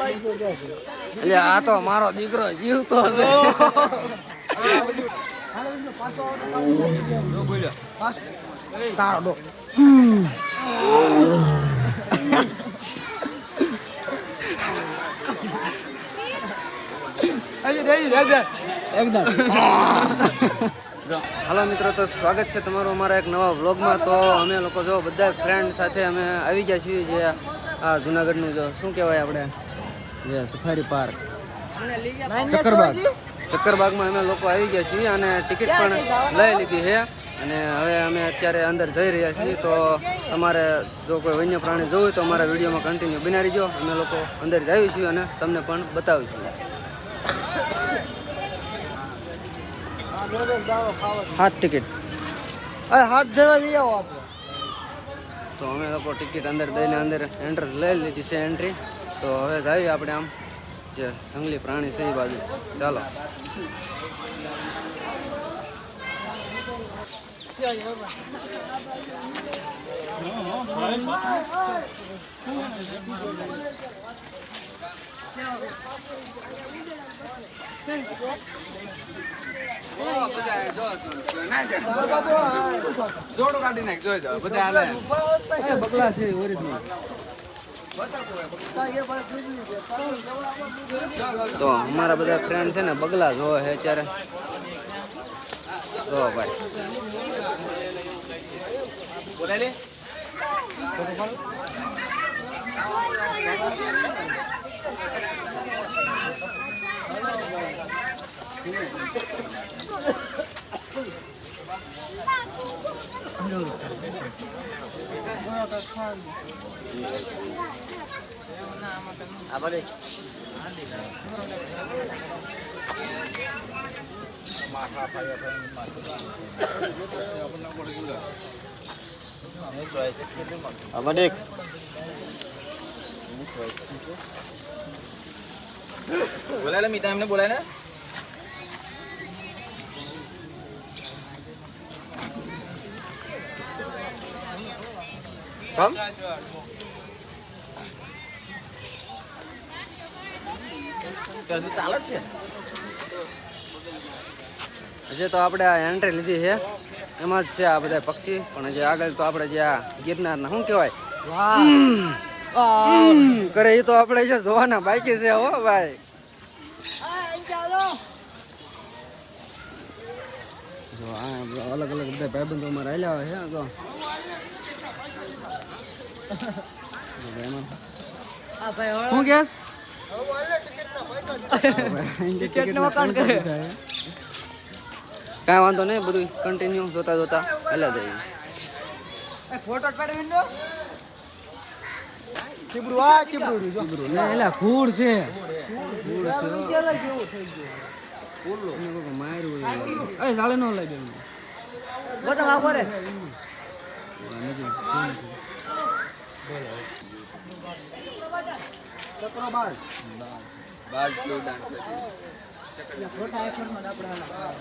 એટલે આ તો મારો દીકરો જીવતો હશે તારો એકદમ હાલો મિત્રો તો સ્વાગત છે તમારું અમારા એક નવા વ્લોગમાં. તો અમે લોકો જો બધા ફ્રેન્ડ સાથે અમે આવી ગયા છીએ જે આ જુનાગઢનું જો. શું કહેવાય આપણે? જે સફારી પાર્ક ચક્કરબાગ. ચક્કરબાગમાં અમે લોકો આવી ગયા છીએ અને ટિકિટ પણ લઈ લીધી છે. અને હવે અમે અત્યારે અંદર જઈ રહ્યા છીએ તો તમારે જો કોઈ વન્ય પ્રાણી જોવું હોય તો અમારા વિડીયોમાં કન્ટિન્યુ બનાવી જો અમે લોકો અંદર જઈએ છીએ અને તમને પણ બતાવીશું. હાથ ટિકિટ. હાથ ધરા લઈ આવો તો અમે લોકો ટિકિટ અંદર દઈને અંદર એન્ટર લઈ લીધી છે એન્ટ્રી તો હવે જઈએ આપણે આમ. જે જંગલી પ્રાણી છે એ બાજુ. ચાલો. જોડો કાઢી નાખ જોઈ જાવ બધા બગલા છે ઓરિજિનલ. તો અમારા બધા ફ્રેન્ડ છે ને બગલા જોવે છે અત્યારે. જો ભાઈ. અમારે બોલાય લે મીતા એમને બોલાય ને કમ કશું ચાલે છે. હજી તો આપણે આ એન્ટ્રી લીધી છે. એમાં જ છે આ બધા પક્ષી પણ હજી આગળ તો આપણે જે આ ગિરનારના શું કહેવાય? કરે એ તો આપણે જે જોવાના બાકી છે હો ભાઈ. અલગ અલગ બધા ભાઈબંધો અમારે આવેલા હોય છે તો. શું કે કાંઈ વાંધો નહીં બધું કન્ટિન્યુ જોતા જોતા હાલ્યા જઈએ. ફોટો પાડી વિન્ડો ચીબડું આ ચીબડું ચીબરું ને એલા ફૂડ છે. એને કોઈક માર્યું. એ જાળે ન લઈ દેવું બધા આવો રે બાજ બાર બાજ ડાન્સ ફોટા આઈફોનમાં આપણે હાલા.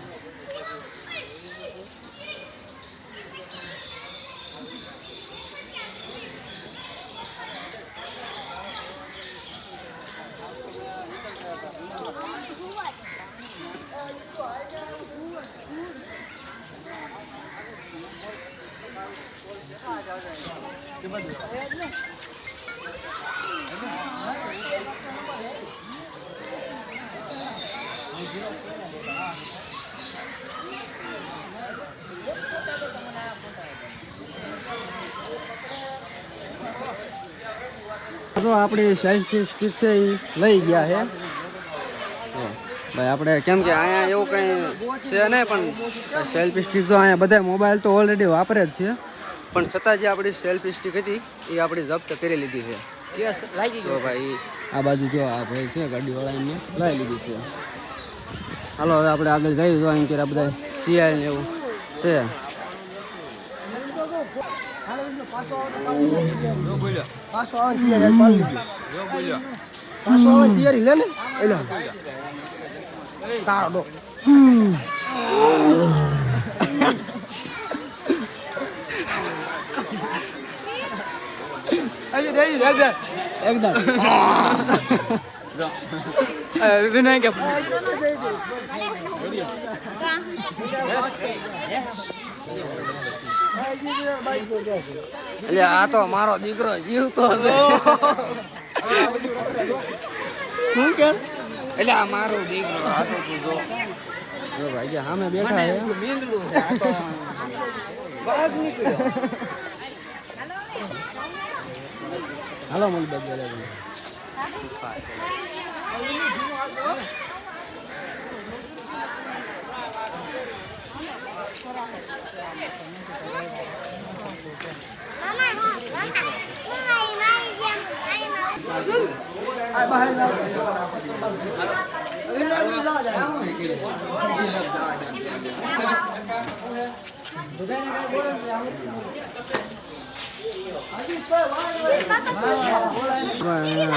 તો આપણી સેલ્ફી સ્ટિક છે એ લઈ ગયા છે ભાઈ, આપણે કેમ કે અહીંયા એવું કંઈ છે નહીં, પણ સેલ્ફી સ્ટિક તો અહીંયા બધા મોબાઈલ તો ઓલરેડી વાપરે જ છે. પણ છતાં જે આપણી સેલ્ફી સ્ટિક હતી, એ આપણી જપ્ત કરી લીધી છે. તો ભાઈ, આ બાજુ જો આ ભાઈ છે ગાડીવાળા એમને લઈ લીધી છે. હાલો, હવે આપણે આગળ જઈએ તો અહીં આ બધા શિયાળ ને એવું છે. જો બોલ્યો પાછો આવવાની તૈયારી પાડી લીધી જો બોલ્યો પાછો આવવાની તૈયારી લે ને એલા તારો ડો એકદમ વિનય કે એટલે આ તો મારો દીકરો જીવતો હશે શું કે? એટલે આ મારો દીકરો આ તો તું જો. જો ભાઈ જે સામે બેઠા છે. મીંદડું છે આ તો બહાર નીકળ્યો. હાલો મળી બાજુ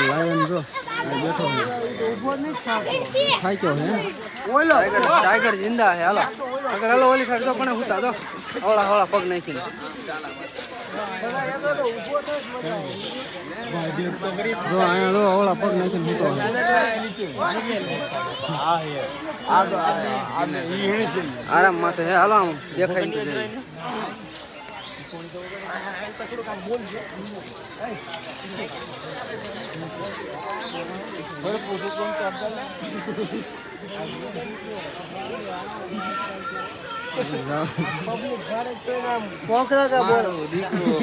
લાયન જો આ બેઠો છે થાક્યો છે ટાઈગર ટાઈગર જિંદા હે હાલો અગર હાલો ઓલી સાઈડ તો પણ હુતા તો હોળા હોળા પગ નાખી જો અહીંયા લો હોળા પગ નાખી હુતો આરામ માથે હે હાલો આમ દેખાય ને તો જાય પોખરા કા બોલ મારો દીકરો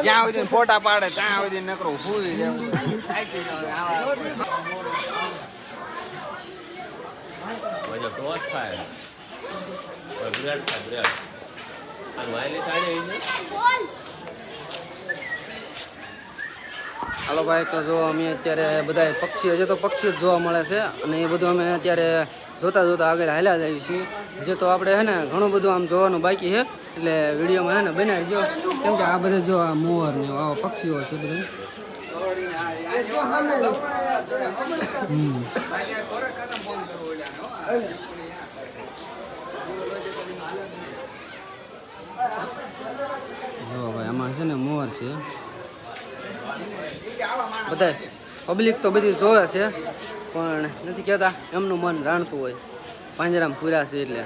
જ્યાં સુધી ફોટા પાડે ત્યાં સુધી નકરો ફૂલી રહેવું થાકી જાવ. આવા माझ्या टॉस काय ब्रेड હાલો ભાઈ તો જો અમે અત્યારે બધા પક્ષી હજી તો પક્ષી જ જોવા મળે છે અને એ બધું અમે અત્યારે જોતા જોતા આગળ હાલ્યા જઈએ છીએ. જે તો આપણે હે ને ઘણું બધું આમ જોવાનું બાકી છે એટલે વિડીયોમાં હે ને બનાવી જો કેમ કે આ બધા જો આ મોર ને આવા પક્ષીઓ છે બધા હમ જો ભાઈ આમાં છે. છે બધા પબ્લિક તો બધી જોવે છે, પણ નથી કહેતા એમનું મન જાણતું હોય. પાંજરામ પૂરા છે એટલે.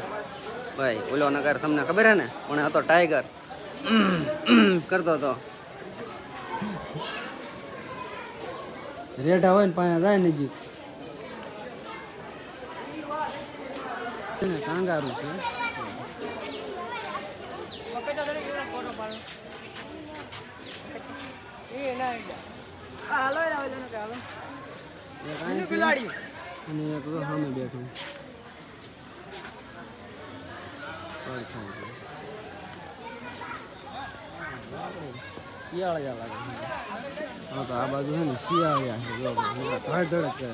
ભાઈ, ઓલો નગર તમને ખબર હે ને? પણ આ તો ટાઈગર કરતો હતો રેઢા હોય ને પાસે જાય નજીક કાંગારું છે. એક અહીં અને એક સામે બેઠું લાગે હા તો આ બાજુ છે ને શિયાળિયા છે જો ભાઈ, મોટા ધડ ધડ કરે.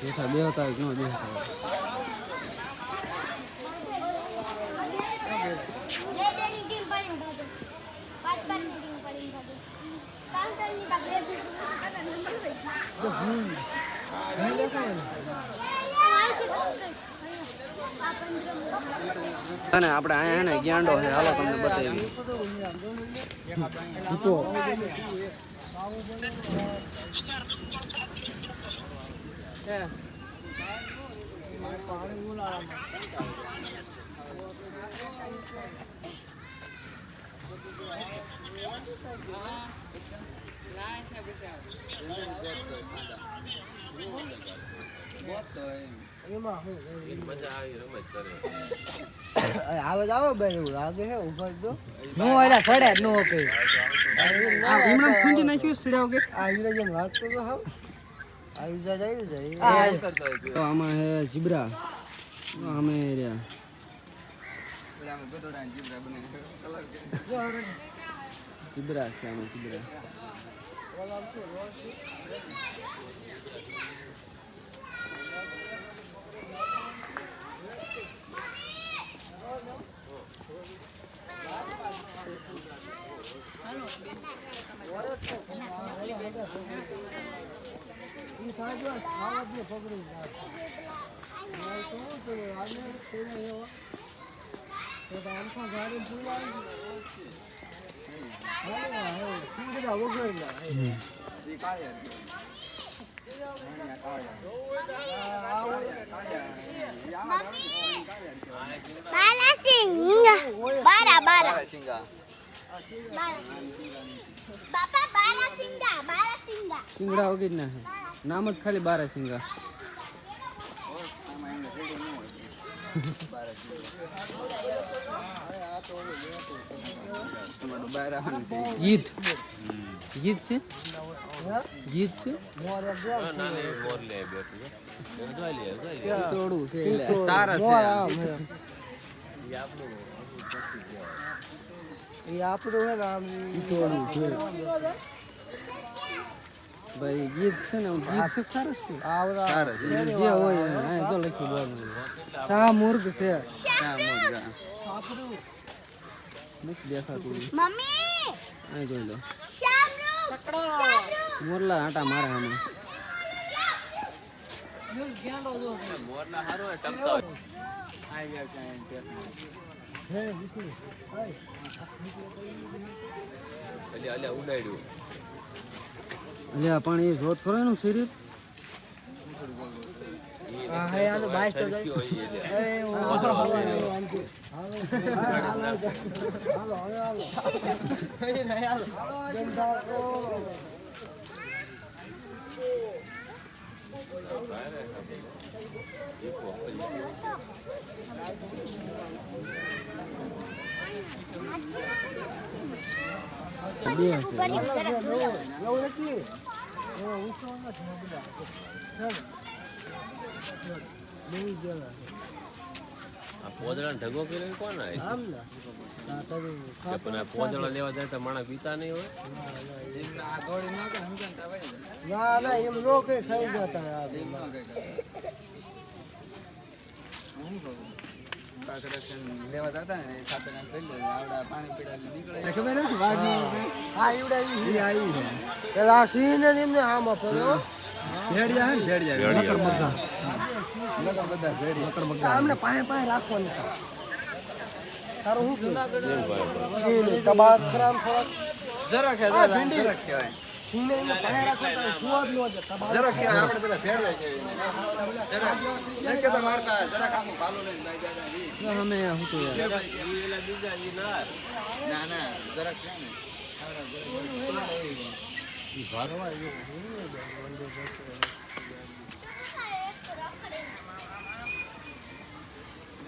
બેઠા બેહતા ન અને આપણે અહીંયા છે ને ગ્યાંડો છે. હાલો તમને બતાવી मजा આવી રમત કરે આવે જ આવે બેન એવું લાગે છે ઊભા દો નો એલા સડે નો કે આ હમણાં ખૂંદી નાખ્યું સીડા વગર આ હીરા જેમ લાગતો તો હાવ આવી જા જાય જાય કરતો હોય તો આમાં હે જીબ્રા અમે રહ્યા પેલા આમ ગધોડા ને જીબ્રા બને કલર કે zebra Bala singa. Bara, bara. બાપા બારા સિંગા બારા સિંગા સિંગડા વગર ના નામ જ ખાલી બારા સિંગા બારા સિંગા ગીત ગીત છે? ગીત છે? બેઠું છે. સારા છે એ આપણું હે ને આમ છે. ભાઈ ગીત છે ને ગીત છે? સારું છે. આવડા જે હોય એ. હા જો લખ્યું મુર્ગ છે? નથી દેખાતું મમ્મી! અહીં જોઈ લો. મોરલા આટા મારે અમે મોરલા હારો હોય. આવી ગયા ક્યાં એમ ટેસ્ટ અલ્યા, અલ્યા, ઉડાડ્યું. અલ્યા પણ એ જોત કરો એનું શરીર? હા હે આનો બાઈસ તો જાય. એ હું ઓલો હોય એ. બે છે એવું નથી આ ઢગો કરીને કોણ આવે? પણ આ પોદળા લેવા જાય તો માણસ પીતા નહીં હોય? ને. ના એમ નો કઈ ખાઈ જતા લેવા જતા ને ખાતર આવડા પાણી નીકળે ખબર નથી વાગી આવી પેલા સિંહ ને એમને આમાં પડ્યો ભેડિયા હે ભેડિયા આમને પાસે પાસે રાખવાનું. તારું શું જરાક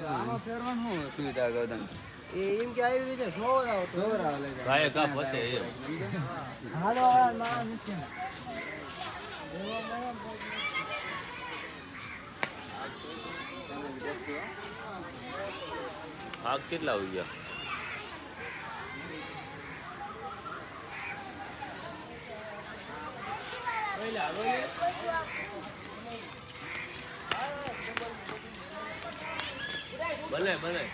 આમ ફેરવાનું શું સુવિધા ગૌતમ એ એમ કે આવી રીતે લઈ જાય. કા પતે. હાલો આ આગ કેટલા આવી ગયા બને ભલે.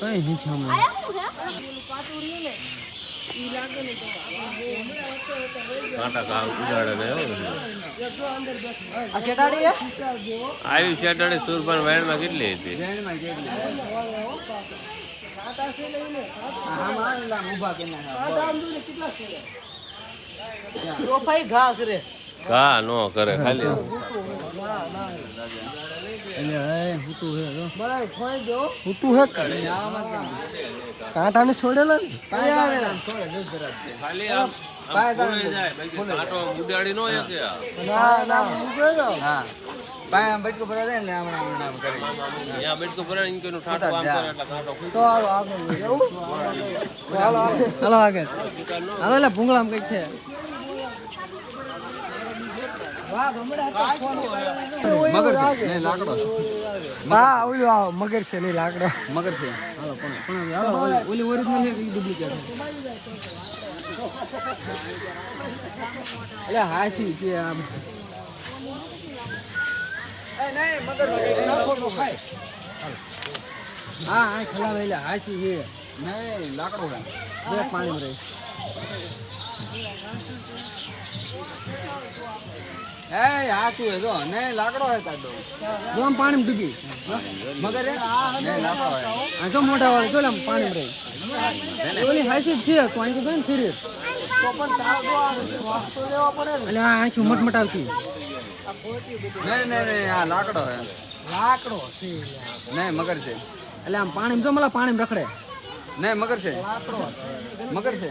કઈ નથી કાંટા કા ઉડાડે ને એવું. આ કેટાડી હે આવી શેટાણી સુરપાન વાયરમાં કેટલી હતી? ઘા નો કરે ખાલી. છોડેલા કાંટો ઉડાડી નો પાય આમ બટકું ભરવા ને આમ આમ આમ કરી. અહીંયા બેઠકો ભરાય ને એનું ઠાઠું આમ કરે એટલે કાંટો તો હાલો આગળ ચાલો આગળ હાલો. આગળ હાલો એટલે ભૂંગળામાં કંઈક છે. મગર છે. નહીં લાકડો હા ઓલું આ મગર છે નહીં લાકડો. મગર છે. હાલો પણ પણ હાલો ઓલી- ઓલી ઓરિજિનલ છે કે ડુપ્લિકેટ છે? એટલે હાસી છે આમ. હા હા ખલાવ એટલે હાસી છે નહીં લાકડો બે રહી એ હાચું હે લાકડો હે આમ પાણીમાં ડૂબી મગર મોટા વાળો જો પાણીમાં રહી ઓલી હાસી છે તો અહીં તો ને ફીરી એટલે આ આંખી મટમટ આવતી નહીં નહીં નહીં આ લાકડો હે લાકડો છે. નહીં મગર છે. એટલે આમ પાણી જો મને પાણી રખડે. નહીં મગર છે. મગર છે.